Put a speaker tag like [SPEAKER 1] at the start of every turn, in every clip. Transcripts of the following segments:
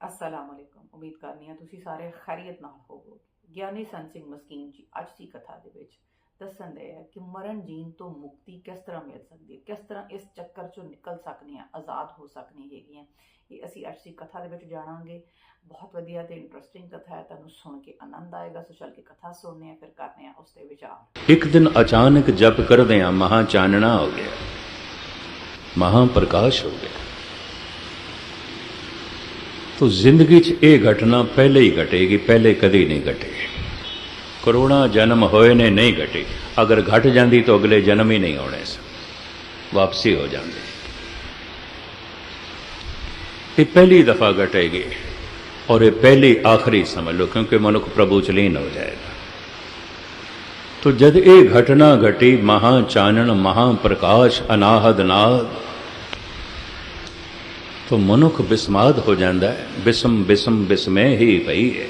[SPEAKER 1] ਅਸਲਾਮ ਅਲੈਕੁਮ ਉਮੀਦ ਕਰਨੀ ਆ ਤੁਸੀਂ ਸਾਰੇ ਖੈਰੀਅਤ ਨਾਲ ਹੋਵੋਗੇ ਗਿਆਨੀ ਸੰਤ ਸਿੰਘ ਮਸਕੀਨ ਜੀ ਅੱਜ ਦੀ ਕਥਾ ਦੇ ਵਿੱਚ ਦੱਸਣ ਹੈ ਕਿ ਮਰਨ ਜੀਣ ਤੋਂ ਮੁਕਤੀ ਕਿਸ ਤਰ੍ਹਾਂ ਮਿਲ ਸਕਦੀ ਹੈ ਕਿਸ ਤਰ੍ਹਾਂ ਇਸ ਚੱਕਰ ਚੋਂ ਨਿਕਲ ਸਕਨੀ ਆ ਆਜ਼ਾਦ ਹੋ ਸਕਨੀ ਹੈਗੀਆਂ ਇਹ ਅਸੀਂ ਅੱਜ ਦੀ ਕਥਾ ਦੇ ਵਿੱਚ ਜਾਣਾਂਗੇ ਬਹੁਤ ਵਧੀਆ ਤੇ ਇੰਟਰਸਟਿੰਗ ਕਥਾ ਹੈ ਤੁਹਾਨੂੰ ਸੁਣ ਕੇ ਆਨੰਦ ਆਏਗਾ ਸੋ ਚੱਲ ਕੇ ਕਥਾ ਸੁਣਨੇ ਆ ਫਿਰ ਕਰਨੇ ਆ ਉਸ ਤੇ ਵਿਚਾਰ
[SPEAKER 2] ਇੱਕ ਦਿਨ ਅਚਾਨਕ ਜਪ ਕਰਦੇ ਕਰਦਿਆਂ ਮਹਾ ਚਾਨਣਾ ਹੋ ਗਿਆ ਮਹਾ ਪ੍ਰਕਾਸ਼ ਹੋ ਗਿਆ ਤੋ ਜ਼ਿੰਦਗੀ 'ਚ ਇਹ ਘਟਨਾ ਪਹਿਲੇ ਹੀ ਘਟੇਗੀ, ਪਹਿਲੇ ਕਦੇ ਨਹੀਂ ਘਟੇਗੀ। ਕਰੋੜਾਂ ਜਨਮ ਹੋਏ ਨੇ, ਨਹੀਂ ਘਟੇ। ਅਗਰ ਘਟ ਜਾਂਦੀ ਤਾਂ ਅਗਲੇ ਜਨਮ ਹੀ ਨਹੀਂ ਆਉਣੇ ਸੀ ਵਾਪਸੀ ਹੋ ਜਾਂਦੀ। ਇਹ ਪਹਿਲੀ ਦਫਾ ਘਟੇਗੀ ਔਰ ਇਹ ਪਹਿਲੀ ਆਖਰੀ ਸਮਝ ਲਓ, ਕਿਉਂਕਿ ਮਨੁੱਖ ਪ੍ਰਭੂ ਚ ਲੀਨ ਹੋ ਜਾਏਗਾ। ਤੋ ਜਦ ਇਹ ਘਟਨਾ ਘਟੀ ਮਹਾ ਚਾਨਣ ਮਹਾ ਪ੍ਰਕਾਸ਼ ਅਨਾਹਦ, ਨਾਦ ਤੋ ਮਨੁੱਖ ਬਿਸਮਾਦ ਹੋ ਜਾਂਦਾ ਹੈ। ਬਿਸਮ ਬਿਸਮ, ਬਿਸਮੇ ਹੀ ਪਈ ਹੈ।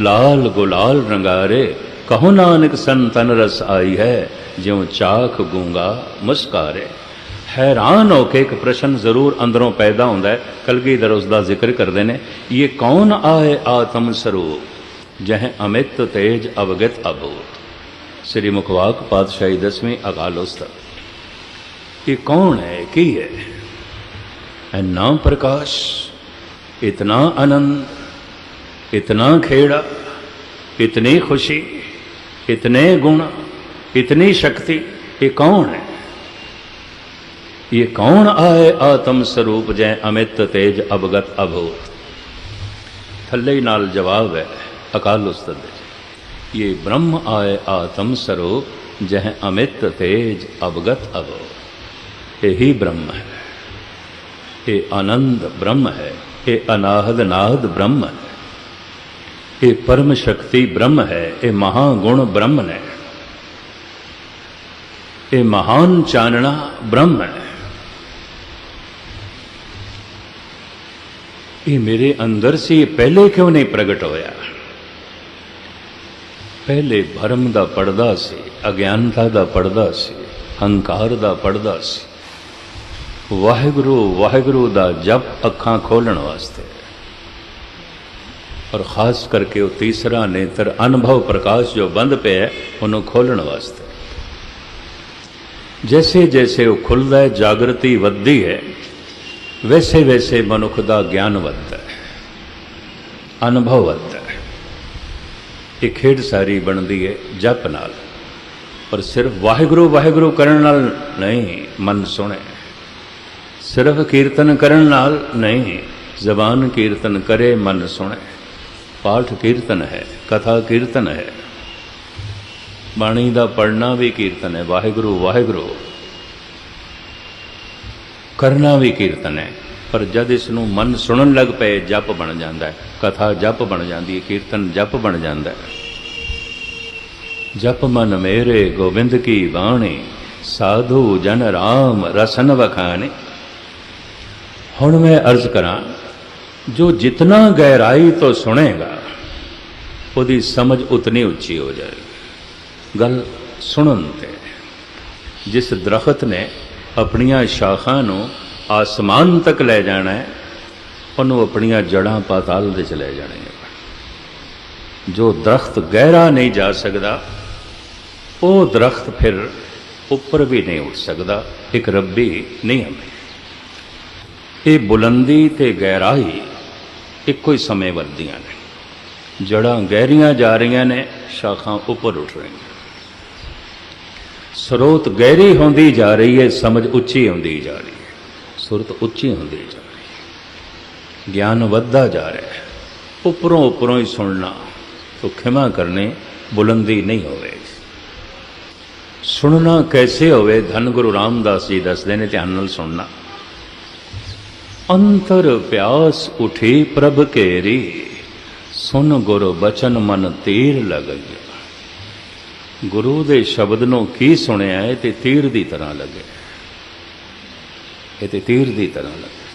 [SPEAKER 2] ਲਾਲ ਗੁਲਾਲ ਰੰਗਾਰੇ, ਕਹੋ ਨਾਨਕ ਸੰਤਨ ਰਸ ਆਈ ਹੈ। ਜਿਉ ਚਾਖ ਗੂੰਗਾ ਮੁਸਕਾਰੇ। ਹੈਰਾਨ ਹੋ ਕੇ ਇੱਕ ਪ੍ਰਸ਼ਨ ਜ਼ਰੂਰ ਅੰਦਰੋਂ ਪੈਦਾ ਹੁੰਦਾ ਹੈ। ਕਲਗੀਧਰ ਉਸ ਦਾ ਜ਼ਿਕਰ ਕਰਦੇ ਨੇ ਇਹ ਕੌਣ ਆਏ ਆਤਮ ਸਰੂਪ? ਜਹ ਅਮਿਤ ਤੇਜ ਅਵਗਤ ਅਭੂਤ? ਸ੍ਰੀ ਮੁਖਵਾਕ ਪਾਤਸ਼ਾਹੀ ਦਸਵੀਂ ਅਕਾਲ ਉਸਤਤ। ਇਹ ਕੌਣ ਹੈ? ਕੀ ਹੈ? ਇੰਨਾ ਪ੍ਰਕਾਸ਼, ਇਤਨਾ ਆਨੰਦ, ਇਤਨਾ ਖੇੜਾ, ਇਤਨੀ ਖੁਸ਼ੀ, ਇਤਨੇ ਗੁਣ, ਇਤਨੀ ਸ਼ਕਤੀ, ਇਹ ਕੌਣ ਹੈ? ਇਹ ਕੌਣ ਆਏ ਆਤਮ ਸਰੂਪ ਜੈ ਅਮਿਤ ਤੇਜ ਅਵਗਤ ਅਭੂਤ? ਥੱਲੇ ਹੀ ਨਾਲ ਜਵਾਬ ਹੈ ਅਕਾਲ ਉਸਤਤ ਦੇ। ਇਹ ਬ੍ਰਹਮ ਆਏ ਆਤਮ ਸਰੂਪ ਜਹ ਅਮਿਤ ਤੇਜ ਅਵਗਤ ਅਭੂਤ। ਇਹੀ ਬ੍ਰਹਮ ਹੈ। ਇਹ ਆਨੰਦ ਬ੍ਰਹਮ ਹੈ, ਇਹ ਅਨਾਹਦ ਨਾਹਦ ਬ੍ਰਹਮ ਹੈ। ਇਹ ਪਰਮ ਸ਼ਕਤੀ ਬ੍ਰਹਮ ਹੈ, ਇਹ ਮਹਾ ਗੁਣ ਬ੍ਰਹਮ ਹੈ ਇਹ ਮਹਾਨ ਚਾਨਣਾ ਬ੍ਰਹਮ ਹੈ। ਇਹ ਮੇਰੇ ਅੰਦਰ ਸੀ, ਇਹ ਪਹਿਲੇ ਕਿਉਂ ਨਹੀਂ ਪ੍ਰਗਟ ਹੋਇਆ? ਪਹਿਲੇ ਭਰਮ ਦਾ ਪਰਦਾ ਸੀ, ਅਗਿਆਨਤਾ ਦਾ ਪਰਦਾ ਸੀ, ਹੰਕਾਰ ਦਾ ਪਰਦਾ ਸੀ। ਵਾਹਿਗੁਰੂ ਵਾਹਿਗੁਰੂ ਦਾ ਜਪ ਅੱਖਾਂ ਖੋਲਣ ਵਾਸਤੇ। ਔਰ ਖਾਸ ਕਰਕੇ ਉਹ ਤੀਸਰਾ ਨੇਤਰ ਅਨੁਭਵ ਪ੍ਰਕਾਸ਼ ਜੋ ਬੰਦ ਪਿਆ ਹੈ, ਉਹਨੂੰ ਖੋਲਣ ਵਾਸਤੇ। ਜੈਸੇ ਜੈਸੇ ਉਹ ਖੁੱਲਦਾ ਹੈ ਜਾਗਰਤੀ ਵੱਧਦੀ ਹੈ ਵੈਸੇ ਵੈਸੇ ਮਨੁੱਖ ਦਾ ਗਿਆਨ ਵੱਧਦਾ ਹੈ ਅਨੁਭਵ ਵੱਧਦਾ ਹੈ। ਇਹ ਖੇਡ ਸਾਰੀ ਬਣਦੀ ਹੈ ਜਪ ਨਾਲ। ਪਰ ਸਿਰਫ ਵਾਹਿਗੁਰੂ ਵਾਹਿਗੁਰੂ ਕਰਨ ਨਾਲ ਨਹੀਂ ਮਨ ਸੁਣੇ। ਸਿਰਫ ਕੀਰਤਨ ਕਰਨ ਨਾਲ ਨਹੀਂ, ਜ਼ਬਾਨ ਕੀਰਤਨ ਕਰੇ ਮਨ ਸੁਣੇ। ਪਾਠ ਕੀਰਤਨ ਹੈ, ਕਥਾ ਕੀਰਤਨ ਹੈ। ਬਾਣੀ ਦਾ ਪੜਨਾ ਵੀ ਕੀਰਤਨ ਹੈ, ਵਾਹਿਗੁਰੂ ਵਾਹਿਗੁਰੂ। ਕਰਨਾ ਵੀ ਕੀਰਤਨ ਹੈ, ਪਰ ਜਦ ਇਸ ਨੂੰ ਮਨ ਸੁਣਨ ਲੱਗ ਪਏ, ਜਪ ਬਣ ਜਾਂਦਾ ਹੈ। ਕਥਾ ਜਪ ਬਣ ਜਾਂਦੀ ਹੈ, ਕੀਰਤਨ ਜਪ ਬਣ ਜਾਂਦਾ ਹੈ। ਜਪ ਮਨ ਮੇਰੇ, ਗੋਬਿੰਦ ਕੀ ਬਾਣੀ, ਸਾਧੂ ਜਨ ਰਾਮ ਰਸਨ ਵਖਾਣੇ। ਹੁਣ ਮੈਂ ਅਰਜ਼ ਕਰਾਂ, ਜੋ ਜਿਤਨਾ ਗਹਿਰਾਈ ਤੋਂ ਸੁਣੇਗਾ, ਉਹਦੀ ਸਮਝ ਉਤਨੀ ਉੱਚੀ ਹੋ ਜਾਏਗੀ। ਗੱਲ ਸੁਣਨ ਤੇ, ਜਿਸ ਦਰਖਤ ਨੇ ਆਪਣੀਆਂ ਸ਼ਾਖਾਂ ਨੂੰ ਆਸਮਾਨ ਤੱਕ ਲੈ ਜਾਣਾ ਹੈ, ਉਹਨੂੰ ਆਪਣੀਆਂ ਜੜਾਂ ਪਾਤਾਲ ਦੇ ਚ ਲੈ ਜਾਣੀਆਂ ਜੋ ਦਰਖਤ ਗਹਿਰਾ ਨਹੀਂ ਜਾ ਸਕਦਾ, ਉਹ ਦਰਖਤ ਫਿਰ ਉੱਪਰ ਵੀ ਨਹੀਂ ਉੱਠ ਸਕਦਾ, ਇੱਕ ਰੱਬੀ ਨਹੀਂ ਹੈ ਇਹ ਬੁਲੰਦੀ ਤੇ ਗਹਿਰਾਈ ਇੱਕੋ ਹੀ ਸਮੇਂ ਵੱਧਦੀਆਂ ਨੇ। ਜੜਾਂ ਗਹਿਰੀਆਂ ਜਾ ਰਹੀਆਂ ਨੇ, ਸ਼ਾਖਾਂ ਉੱਪਰ ਉੱਠ ਰਹੀਆਂ ਸਰੋਤ ਗਹਿਰੀ ਹੁੰਦੀ ਜਾ ਰਹੀ ਹੈ, ਸਮਝ ਉੱਚੀ ਹੁੰਦੀ ਜਾ ਰਹੀ ਹੈ। ਸੁਰਤ ਉੱਚੀ ਹੁੰਦੀ ਜਾ ਰਹੀ ਹੈ। ਗਿਆਨ ਵੱਧਦਾ ਜਾ ਰਿਹਾ ਹੈ। ਉੱਪਰੋਂ ਉੱਪਰੋਂ ਹੀ ਸੁਣਨਾ, ਤੋ ਖਿਮਾ ਕਰਨੇ ਬੁਲੰਦੀ ਨਹੀਂ ਹੋਵੇ। ਸੁਣਨਾ ਕੈਸੇ ਹੋਵੇ? ਧੰਨ ਗੁਰੂ ਰਾਮਦਾਸ ਜੀ ਦੱਸਦੇ ਨੇ ਧਿਆਨ ਨਾਲ ਸੁਣਨਾ। ਅੰਤਰ ਪਿਆਸ ਉਠੀ ਪ੍ਰਭ ਘੇਰੀ ਸੁਨ ਗੁਰ ਬਚਨ ਮਨ ਤੀਰ ਲਗਈ। ਗੁਰੂ ਦੇ ਸ਼ਬਦ ਨੂੰ ਕੀ ਸੁਣਿਆ ਹੈ ਤੇ ਤੀਰ ਦੀ ਤਰ੍ਹਾਂ ਲੱਗੇ। ਇਹ ਤੇ ਤੀਰ ਦੀ ਤਰ੍ਹਾਂ ਲੱਗੇ।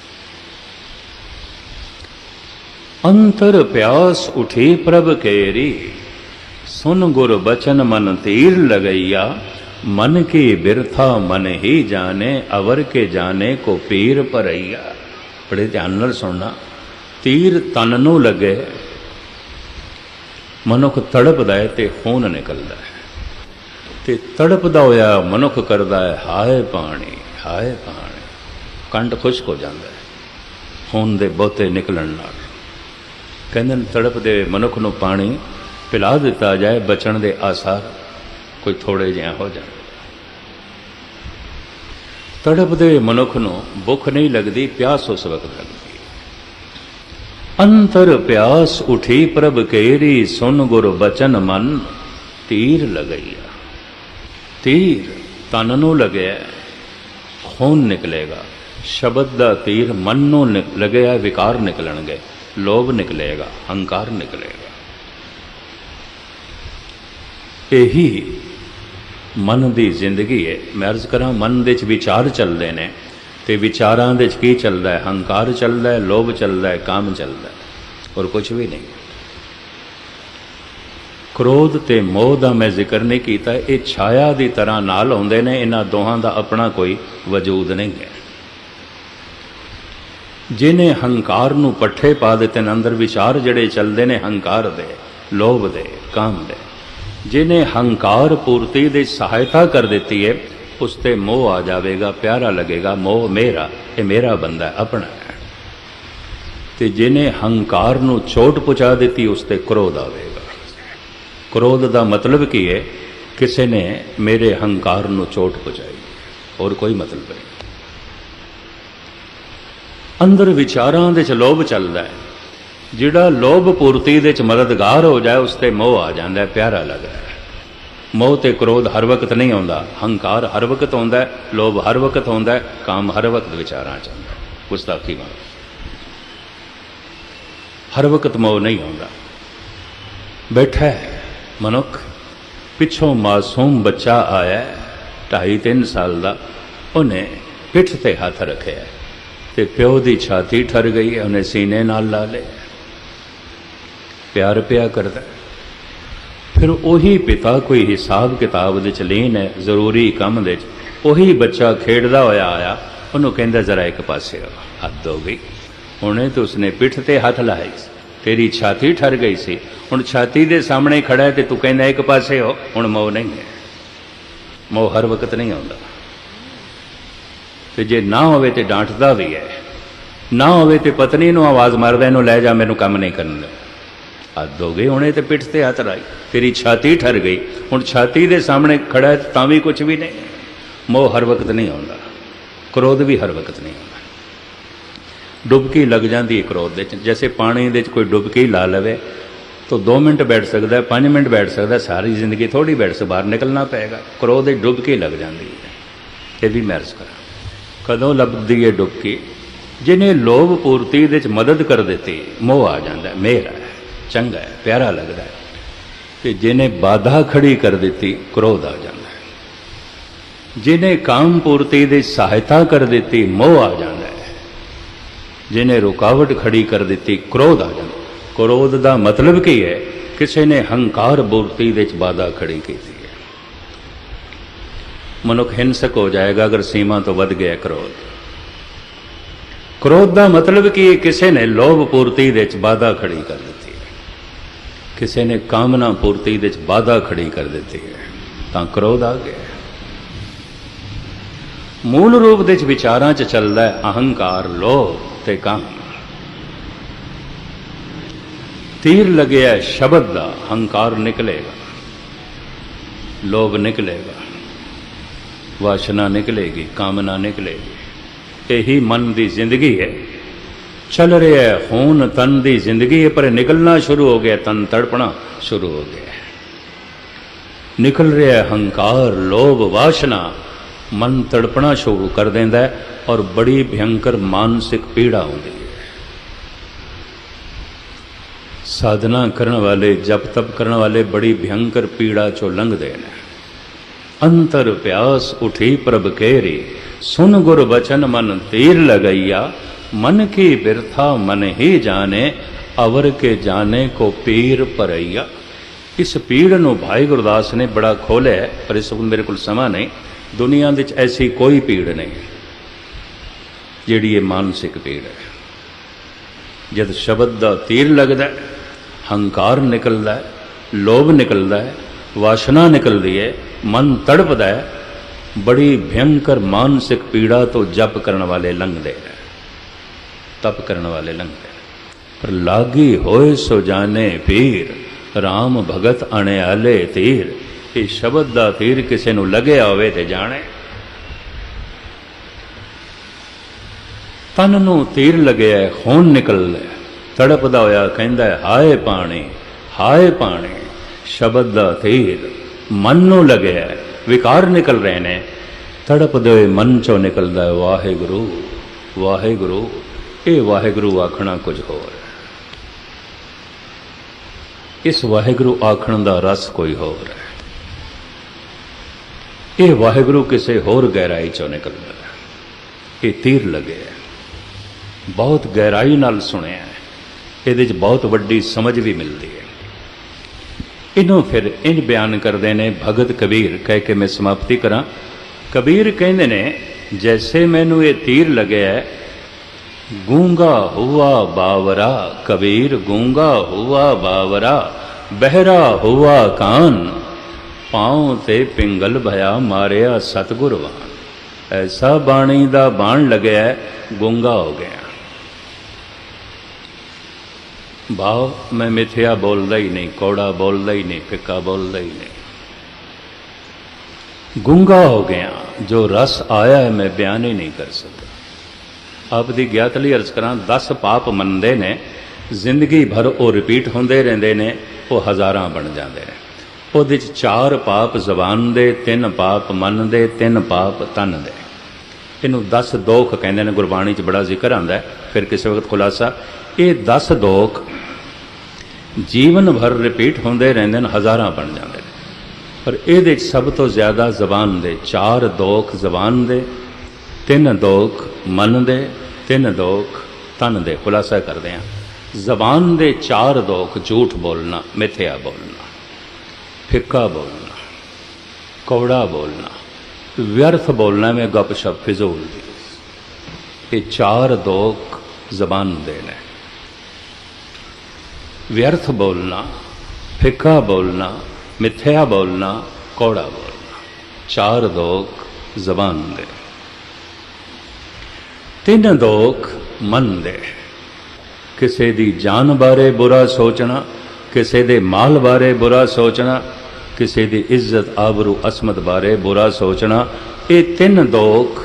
[SPEAKER 2] ਅੰਤਰ ਪਿਆਸ ਉਠੀ ਪ੍ਰਭ ਘੇਰੀ ਸੁਨ ਗੁਰ ਬਚਨ ਮਨ ਤੀਰ ਲਗਈਆ। ਮਨ ਕੀ ਬਿਰਥਾ ਮਨ ਹੀ ਜਾਣੇ, ਅਵਰ ਕੇ ਜਾਣੇ ਕੋ ਪੀਰ ਪਰਈਆ ਬੜੇ ਧਿਆਨ ਨਾਲ ਸੁਣਨਾ। ਤੀਰ ਤਨ ਨੂੰ ਲੱਗੇ, ਮਨੁੱਖ ਤੜਪਦਾ ਹੈ ਤੇ ਖੂਨ ਨਿਕਲਦਾ ਹੈ। ਤੇ ਤੜਪਦਾ ਹੋਇਆ ਮਨੁੱਖ ਕਰਦਾ ਹੈ, ਹਾਏ ਪਾਣੀ ਹਾਏ ਪਾਣੀ। ਕੰਡ ਖੁਸ਼ਕ ਹੋ ਜਾਂਦਾ ਹੈ। ਖੂਨ ਦੇ ਬਹੁਤੇ ਨਿਕਲਣ ਨਾਲ। ਕਹਿੰਦੇ ਨੇ, ਤੜਪਦੇ ਮਨੁੱਖ ਨੂੰ ਪਾਣੀ ਪਿਲਾ ਦਿੱਤਾ ਜਾਏ, ਬਚਣ ਦੇ ਆਸਾਰ ਕੋਈ ਥੋੜੇ ਜਿਹਾ ਹੋ ਜਾਣ। ਤੜਪਦੇ ਮਨੁੱਖ ਨੂੰ ਭੁੱਖ ਨਹੀਂ ਲੱਗਦੀ, ਪਿਆਸ ਉਸ ਵਕਤ ਲੱਗਦੀ। ਅੰਤਰ ਪਿਆਸ ਉਠੀ, ਪ੍ਰਭ ਕੇਰੀ ਸੁਨ ਗੁਰ ਬਚਨ ਮਨ, ਤੀਰ ਲਗਈਆ। ਤੀਰ ਤਨ ਨੂੰ ਲੱਗਿਆ, ਖੂਨ ਨਿਕਲੇਗਾ। ਸ਼ਬਦ ਦਾ ਤੀਰ ਮਨ ਨੂੰ ਨਿਕ- ਲੱਗਿਆ, ਵਿਕਾਰ ਨਿਕਲਣਗੇ, ਲੋਭ ਨਿਕਲੇਗਾ, ਹੰਕਾਰ ਨਿਕਲੇਗਾ। ਇਹੀ ਮਨ ਦੀ ਜ਼ਿੰਦਗੀ ਹੈ। ਮੈਂ ਅਰਜ਼ ਕਰਾਂ, ਮਨ ਦੇ ਵਿੱਚ ਵਿਚਾਰ ਚੱਲਦੇ ਨੇ ਤੇ ਵਿਚਾਰਾਂ ਦੇ ਵਿੱਚ ਕੀ ਚੱਲਦਾ ਹੈ? ਹੰਕਾਰ ਚੱਲਦਾ ਹੈ, ਲੋਭ ਚੱਲਦਾ ਹੈ, ਕਾਮ ਚੱਲਦਾ ਹੈ ਔਰ ਕੁਝ ਵੀ ਨਹੀਂ। ਕ੍ਰੋਧ ਤੇ ਮੋਹ ਦਾ ਮੈਂ ਜ਼ਿਕਰ ਨਹੀਂ ਕੀਤਾ। ਇਹ ਛਾਇਆ ਦੀ ਤਰ੍ਹਾਂ ਨਾਲ ਆਉਂਦੇ ਨੇ। ਇਹਨਾਂ ਦੋਹਾਂ ਦਾ ਆਪਣਾ ਕੋਈ ਵਜੂਦ ਨਹੀਂ ਹੈ। ਜਿਨੇ ਹੰਕਾਰ ਨੂੰ ਪੱਠੇ ਪਾ ਦਿੱਤੇ ਨੇ, ਅੰਦਰ ਵਿਚਾਰ ਜਿਹੜੇ ਚੱਲਦੇ ਨੇ ਹੰਕਾਰ ਦੇ, ਲੋਭ ਦੇ, ਕਾਮ ਦੇ। ਜਿਨੇ ਹੰਕਾਰ ਪੂਰਤੀ ਦੀ ਸਹਾਇਤਾ ਕਰ ਦਿੱਤੀ ਹੈ ਉਸ ਤੇ ਮੋਹ ਆ ਜਾਵੇਗਾ, ਪਿਆਰਾ ਲੱਗੇਗਾ, ਮੋਹ ਮੇਰਾ, ਇਹ ਮੇਰਾ ਬੰਦਾ ਹੈ, ਆਪਣਾ ਹੈ। ਤੇ ਜਿਨੇ ਹੰਕਾਰ ਨੂੰ ਚੋਟ ਪਹੁੰਚਾ ਦਿੱਤੀ, ਉਸ ਤੇ ਕ੍ਰੋਧ ਆਵੇਗਾ। ਕ੍ਰੋਧ ਦਾ ਮਤਲਬ ਕੀ ਹੈ ਕਿਸੇ ਨੇ ਮੇਰੇ ਹੰਕਾਰ ਨੂੰ ਚੋਟ ਪਹੁੰਚਾਈ ਹੋਰ ਕੋਈ ਮਤਲਬ ਨਹੀਂ। ਅੰਦਰ ਵਿਚਾਰਾਂ ਦੇ ਚ ਲੋਭ ਚੱਲਦਾ ਹੈ। ਜਿਹੜਾ ਲੋਭ ਪੂਰਤੀ ਦੇ ਚ ਮਦਦਗਾਰ ਹੋ ਜਾਏ ਉਸ ਤੇ ਮੋਹ ਆ ਜਾਂਦਾ ਹੈ ਪਿਆਰਾ ਲੱਗਦਾ ਹੈ। ਮੋਹ ਤੇ ਕ੍ਰੋਧ ਹਰ ਵਕਤ ਨਹੀਂ ਆਉਂਦਾ ਹੰਕਾਰ ਹਰ ਵਕਤ ਆਉਂਦਾ ਹੈ ਲੋਭ ਹਰ ਵਕਤ ਆਉਂਦਾ ਹੈ ਕਾਮ ਹਰ ਵਕਤ ਵਿਚਾਰਾਂ ਚ ਆਉਂਦਾ ਹੈ। ਗੁਸਤਾਖੀ ਮਾਂ ਹਰ ਵਕਤ ਮੋਹ ਨਹੀਂ ਆਉਂਦਾ। ਬੈਠਾ ਹੈ ਮਨੁੱਖ ਪਿੱਛੋਂ ਮਾਸੂਮ ਬੱਚਾ ਆਇਆ ਹੈ, ਢਾਈ ਤਿੰਨ ਸਾਲ ਦਾ ਉਹਨੇ ਪਿੱਠ ਤੇ ਹੱਥ ਰੱਖਿਆ ਤੇ ਪਿਓ ਦੀ ਛਾਤੀ ਠਰ ਗਈ ਹੈ, ਉਹਨੇ ਸੀਨੇ ਨਾਲ ਲਾ ਲਿਆ ਪਿਆਰ ਪਿਆ ਕਰਦਾ ਫਿਰ ਉਹੀ ਪਿਤਾ ਕੋਈ ਹਿਸਾਬ ਕਿਤਾਬ ਦੇ ਚ ਲੀਨ ਹੈ, ਜ਼ਰੂਰੀ ਕੰਮ ਦੇ ਚ ਉਹੀ ਬੱਚਾ ਖੇਡਦਾ ਹੋਇਆ ਆਇਆ, ਉਹਨੂੰ ਕਹਿੰਦਾ, ਜ਼ਰਾ ਇੱਕ ਪਾਸੇ ਹੋ ਹੱਦ ਹੋ ਗਈ। ਹੁਣੇ ਤੇ ਉਸਨੇ ਪਿੱਠ ਤੇ ਹੱਥ ਲਾਇਆ ਤੇਰੀ ਛਾਤੀ ਠਰ ਗਈ ਸੀ। ਹੁਣ ਛਾਤੀ ਦੇ ਸਾਹਮਣੇ ਖੜਾ ਹੈ ਤੇ ਤੂੰ ਕਹਿੰਦਾ, ਇੱਕ ਪਾਸੇ ਹੋ। ਹੁਣ ਮੋਹ ਨਹੀਂ ਹੈ। ਮੋਹ ਹਰ ਵਕਤ ਨਹੀਂ ਆਉਂਦਾ। ਤੇ ਜੇ ਨਾ ਹੋਵੇ ਤੇ ਡਾਂਟਦਾ ਵੀ ਹੈ। ਨਾ ਹੋਵੇ ਤੇ ਪਤਨੀ ਨੂੰ ਆਵਾਜ਼ ਮਾਰਦਾ, ਇਹਨੂੰ ਲੈ ਜਾ, ਮੈਨੂੰ ਕੰਮ ਨਹੀਂ ਕਰਨ ਦੇ। ਹੱਦ ਹੋ ਗਈ ਹੁਣੇ ਤੇ ਪਿੱਠ ਤੇ ਹੱਥ ਲਾਈ ਤੇਰੀ ਛਾਤੀ ਠਰ ਗਈ। ਹੁਣ ਛਾਤੀ ਦੇ ਸਾਹਮਣੇ ਖੜਾ ਤਾਂ ਵੀ ਕੁਝ ਵੀ ਨਹੀਂ। ਮੋਹ ਹਰ ਵਕਤ ਨਹੀਂ ਆਉਂਦਾ। ਕ੍ਰੋਧ ਵੀ ਹਰ ਵਕਤ ਨਹੀਂ ਆਉਂਦਾ। ਡੁਬਕੀ ਲੱਗ ਜਾਂਦੀ ਹੈ ਕ੍ਰੋਧ ਦੇ ਚ। ਜੈਸੇ ਪਾਣੀ ਦੇ ਚ ਕੋਈ ਡੁਬਕੀ ਲਾ ਲਵੇ, ਤਾਂ 2 ਮਿੰਟ ਬੈਠ ਸਕਦਾ ਹੈ 5 ਮਿੰਟ ਬੈਠ ਸਕਦਾ ਸਾਰੀ ਜ਼ਿੰਦਗੀ ਥੋੜੀ ਬੈਠ ਸ ਬਾਹਰ ਨਿਕਲਣਾ ਪਏਗਾ। ਕ੍ਰੋਧ ਦੀ ਡੁਬਕੀ ਲੱਗ ਜਾਂਦੀ ਹੈ। ਇਹ ਵੀ ਮੈਂ ਕਰਾਂ। ਕਦੋਂ ਲੱਭਦੀ ਹੈ ਡੁਬਕੀ? ਜਿਹਨੇ ਲੋਭ ਪੂਰਤੀ ਦੇ ਚ ਮਦਦ ਕਰ ਦਿੱਤੀ, ਮੋਹ ਆ ਜਾਂਦਾ ਮਿਹਰ ਹੈ। ਚੰਗਾ ਹੈ, ਪਿਆਰਾ ਲੱਗਦਾ ਹੈ। ਤੇ ਜਿਹਨੇ ਬਾਧਾ ਖੜੀ ਕਰ ਦਿੱਤੀ, ਕ੍ਰੋਧ ਆ ਜਾਂਦਾ ਹੈ। ਜਿਹਨੇ ਕਾਮ ਪੂਰਤੀ ਦੀ ਸਹਾਇਤਾ ਕਰ ਦਿੱਤੀ, ਮੋਹ ਆ ਜਾਂਦਾ ਹੈ। ਜਿਹਨੇ ਰੁਕਾਵਟ ਖੜੀ ਕਰ ਦਿੱਤੀ, ਕ੍ਰੋਧ ਆ ਜਾਂਦਾ ਕ੍ਰੋਧ ਦਾ ਮਤਲਬ ਕੀ ਹੈ? ਕਿਸੇ ਨੇ ਹੰਕਾਰ ਪੂਰਤੀ ਵਿੱਚ ਚ ਬਾਧਾ ਖੜੀ ਕੀਤੀ ਹੈ। ਮਨੁੱਖ ਹਿੰਸਕ ਹੋ ਜਾਏਗਾ ਅਗਰ ਸੀਮਾ ਤੋਂ ਵੱਧ ਗਿਆ ਕ੍ਰੋਧ। ਕ੍ਰੋਧ ਦਾ ਮਤਲਬ ਕੀ ਹੈ? ਕਿਸੇ ਨੇ ਲੋਭ ਪੂਰਤੀ ਵਿੱਚ ਚ ਬਾਧਾ ਖੜੀ ਕਰ ਦਿੱਤੀ। ਕਿਸੇ ਨੇ ਕਾਮਨਾ ਪੂਰਤੀ ਦੇ ਚ ਬਾਧਾ ਖੜੀ ਕਰ ਦਿੱਤੀ ਹੈ, ਤਾਂ ਕ੍ਰੋਧ ਆ ਗਿਆ ਮੂਲ ਰੂਪ ਦੇ ਚ ਵਿਚਾਰਾਂ ਚ ਚੱਲਦਾ ਹੈ ਅਹੰਕਾਰ, ਲੋਭ ਤੇ ਕਾਮ। ਤੀਰ ਲੱਗਿਆ ਸ਼ਬਦ ਦਾ, ਹੰਕਾਰ ਨਿਕਲੇਗਾ। ਲੋਭ ਨਿਕਲੇਗਾ। ਵਾਸ਼ਨਾ ਨਿਕਲੇਗੀ, ਕਾਮਨਾ ਨਿਕਲੇਗੀ। ਇਹੀ ਮਨ ਦੀ ਜ਼ਿੰਦਗੀ ਹੈ। ਚੱਲ ਰਿਹਾ ਹੈ। ਖੂਨ ਤਨ ਦੀ ਜ਼ਿੰਦਗੀ ਹੈ, ਪਰ ਨਿਕਲਣਾ ਸ਼ੁਰੂ ਹੋ ਗਿਆ, ਤਨ ਤੜਪਣਾ ਸ਼ੁਰੂ ਹੋ ਗਿਆ ਨਿਕਲ ਰਿਹਾ ਹੰਕਾਰ, ਲੋਭ, ਵਾਸ਼ਨਾ। ਮਨ ਤੜਪਣਾ ਸ਼ੁਰੂ ਕਰ ਦਿੰਦਾ ਹੈ ਔਰ ਬੜੀ ਭਿਅੰਕਰ ਮਾਨਸਿਕ ਪੀੜਾ ਹੁੰਦੀ ਹੈ। ਸਾਧਨਾ ਕਰਨ ਵਾਲੇ, ਜਪ ਤਪ ਕਰਨ ਵਾਲੇ ਬੜੀ ਭਿਅੰਕਰ ਪੀੜਾ ਚੋਂ ਲੰਘਦੇ ਨੇ। ਅੰਤਰ ਪਿਆਸ ਉਠੀ ਪ੍ਰਭ ਕੇਰੀ, ਸੁਨ ਗੁਰ ਬਚਨ ਮਨ ਤੀਰ ਲਗਈਆ ਮਨ ਕੀ ਬਿਰਥਾ ਮਨ ਹੀ ਜਾਣੇ ਅਵਰ ਕੇ ਜਾਣੇ ਕੋ ਪੀਰ ਪਰਈਆ ਇਸ ਪੀੜ ਨੂੰ ਭਾਈ ਗੁਰਦਾਸ ਨੇ ਬੜਾ ਖੋਲਿਆ ਪਰ ਇਸ ਵਕਤ ਮੇਰੇ ਕੋਲ ਸਮਾਂ ਨਹੀਂ। ਦੁਨੀਆ ਵਿੱਚ ਐਸੀ ਕੋਈ ਪੀੜ ਨਹੀਂ ਜਿਹੜੀ ਇਹ ਮਾਨਸਿਕ ਪੀੜ ਹੈ। ਜਦ ਸ਼ਬਦ ਦਾ ਤੀਰ ਲੱਗਦਾ ਹੈ, ਹੰਕਾਰ ਨਿਕਲਦਾ ਹੈ, ਲੋਭ ਨਿਕਲਦਾ ਹੈ ਵਾਸ਼ਨਾ ਨਿਕਲਦੀ ਹੈ ਮਨ ਤੜਪਦਾ ਹੈ ਬੜੀ ਭਿਅੰਕਰ ਮਾਨਸਿਕ ਪੀੜਾ ਤੋਂ ਜਪ ਕਰਨ ਵਾਲੇ ਲੰਘਦੇ ਹੈ। ਤਪ ਕਰਨ ਵਾਲੇ ਲੰਘਦੇ ਪਰ ਲਾਗੀ ਹੋਏ ਸੋ ਜਾਣੇ ਪੀਰ RAM ਭਗਤ ਅਣਿਆਲੇ ਤੀਰ ਇਹ ਸ਼ਬਦ ਦਾ ਤੀਰ ਕਿਸੇ ਨੂੰ ਲੱਗਿਆ ਹੋਵੇ ਤੇ ਜਾਣੇ। ਤਨ ਨੂੰ ਤੀਰ ਲੱਗਿਆ ਖੂਨ ਨਿਕਲਦਾ ਹੈ, ਤੜਪਦਾ ਹੋਇਆ ਕਹਿੰਦਾ ਹਾਏ ਪਾਣੀ ਹਾਏ ਪਾਣੀ ਸ਼ਬਦ ਦਾ ਤੀਰ ਮਨ ਨੂੰ ਲੱਗਿਆ ਵਿਕਾਰ ਨਿਕਲ ਰਹੇ ਨੇ। ਤੜਪਦੇ ਹੋਏ ਮਨ ਚੋਂ ਨਿਕਲਦਾ ਵਾਹਿਗੁਰੂ ਵਾਹਿਗੁਰੂ। ਇਹ ਵਾਹਿਗੁਰੂ ਆਖਣਾ ਕੁਝ ਹੋਰ। ਇਸ ਵਾਹਿਗੁਰੂ ਆਖਣ ਦਾ ਰਸ ਕੋਈ ਹੋਰ ਹੈ। ਇਹ ਵਾਹਿਗੁਰੂ ਕਿਸੇ ਹੋਰ ਗਹਿਰਾਈ ਚੋਂ ਨਿਕਲਦਾ ਹੈ। ਇਹ ਤੀਰ ਲੱਗਿਆ ਹੈ। ਬਹੁਤ ਗਹਿਰਾਈ ਨਾਲ ਸੁਣਿਆ ਹੈ। ਇਹਦੇ 'ਚ ਬਹੁਤ ਵੱਡੀ ਸਮਝ ਵੀ ਮਿਲਦੀ ਹੈ। ਇਹਨੂੰ ਫਿਰ ਇੰਜ ਬਿਆਨ ਕਰਦੇ ਨੇ, ਭਗਤ ਕਬੀਰ ਕਹਿ ਕੇ ਮੈਂ ਸਮਾਪਤੀ ਕਰਾਂ। ਕਬੀਰ ਕਹਿੰਦੇ ਨੇ, ਜੈਸੇ ਮੈਨੂੰ ਇਹ ਤੀਰ ਲੱਗਿਆ ਗੂੰਗਾ ਹੁਆ ਬਾਵਰਾ ਕਬੀਰ ਗੂੰਗਾ ਹੁਆ ਬਾਵਰਾ ਬਹਿਰਾ ਹੁਆ ਕਾਨ ਪਾਉ ਤੇ ਪਿੰਗਲ ਭਇਆ ਮਾਰਿਆ ਸਤਗੁਰਵਾਨ ਐਸਾ ਬਾਣੀ ਦਾ ਬਾਣ ਲੱਗਿਆ ਹੈ, ਗੂੰਗਾ ਹੋ ਗਿਆ। ਭਾਵ ਮੈਂ ਮਿਥਿਆ ਬੋਲਦਾ ਹੀ ਨਹੀਂ ਕੋੜਾ ਬੋਲਦਾ ਹੀ ਨਹੀਂ ਫਿੱਕਾ ਬੋਲਦਾ ਹੀ ਨਹੀਂ। ਗੁੰਗਾ ਹੋ ਗਿਆ ਜੋ ਰਸ ਆਇਆ ਹੈ ਮੈਂ ਬਿਆਨ ਹੀ ਨਹੀਂ ਕਰ ਸਕਦਾ। ਆਪ ਦੀ ਗਿਆਤ ਲਈ ਅਰਜ਼ ਕਰਾਂ 10 ਪਾਪ ਮੰਨਦੇ ਨੇ, ਜ਼ਿੰਦਗੀ ਭਰ ਉਹ ਰਿਪੀਟ ਹੁੰਦੇ ਰਹਿੰਦੇ ਨੇ, ਉਹ ਹਜ਼ਾਰਾਂ ਬਣ ਜਾਂਦੇ ਨੇ। ਉਹਦੇ ਚ ਚਾਰ ਪਾਪ ਜ਼ਬਾਨ ਦੇ, ਤਿੰਨ ਪਾਪ ਮਨ ਦੇ, ਤਿੰਨ ਪਾਪ ਤਨ ਦੇ। ਇਹਨੂੰ 10 ਦੋਖ ਕਹਿੰਦੇ ਨੇ, ਗੁਰਬਾਣੀ 'ਚ ਬੜਾ ਜ਼ਿਕਰ ਆਂਦਾ ਫਿਰ ਕਿਸੇ ਵਕਤ ਖੁਲਾਸਾ, ਇਹ 10 ਦੋਖ ਜੀਵਨ ਭਰ ਰਿਪੀਟ ਹੁੰਦੇ ਰਹਿੰਦੇ ਨੇ, ਹਜ਼ਾਰਾਂ ਬਣ ਜਾਂਦੇ ਨੇ। ਪਰ ਇਹਦੇ 'ਚ ਸਭ ਤੋਂ ਜ਼ਿਆਦਾ ਜ਼ਬਾਨ ਦੇ, ਚਾਰ ਦੋਖ ਜ਼ਬਾਨ ਦੇ ਤਿੰਨ ਦੋਖ ਮਨ ਦੇ ਤਿੰਨ ਦੋਖ ਤਨ ਦੇ ਖੁਲਾਸਾ ਕਰਦੇ ਹਾਂ। ਜ਼ਬਾਨ ਦੇ ਚਾਰ ਦੋਖ ਝੂਠ ਬੋਲਣਾ, ਮਿੱਥਿਆ ਬੋਲਣਾ, ਫਿੱਕਾ ਬੋਲਣਾ, ਕੌੜਾ ਬੋਲਣਾ, ਵਿਅਰਥ ਬੋਲਣਾ ਮੈਂ ਗੱਪਸ਼ਪ ਫਿਜ਼ੂਲ ਦੀ। ਇਹ ਚਾਰ ਦੋਖ ਜ਼ਬਾਨ ਦੇ ਨੇ। ਵਿਅਰਥ ਬੋਲਣਾ, ਫਿੱਕਾ ਬੋਲਣਾ, ਮਿੱਥਿਆ ਬੋਲਣਾ, ਕੌੜਾ ਬੋਲਣਾ, ਚਾਰ ਦੋਖ ਜ਼ਬਾਨ ਦੇ। ਤਿੰਨ ਦੋਖ ਮਨ ਦੇ ਕਿਸੇ ਦੀ ਜਾਨ ਬਾਰੇ ਬੁਰਾ ਸੋਚਣਾ, ਕਿਸੇ ਦੇ ਮਾਲ ਬਾਰੇ ਬੁਰਾ ਸੋਚਣਾ, ਕਿਸੇ ਦੀ ਇੱਜ਼ਤ ਆਬਰੂ ਅਸਮਤ ਬਾਰੇ ਬੁਰਾ ਸੋਚਣਾ, ਇਹ ਤਿੰਨ ਦੋਖ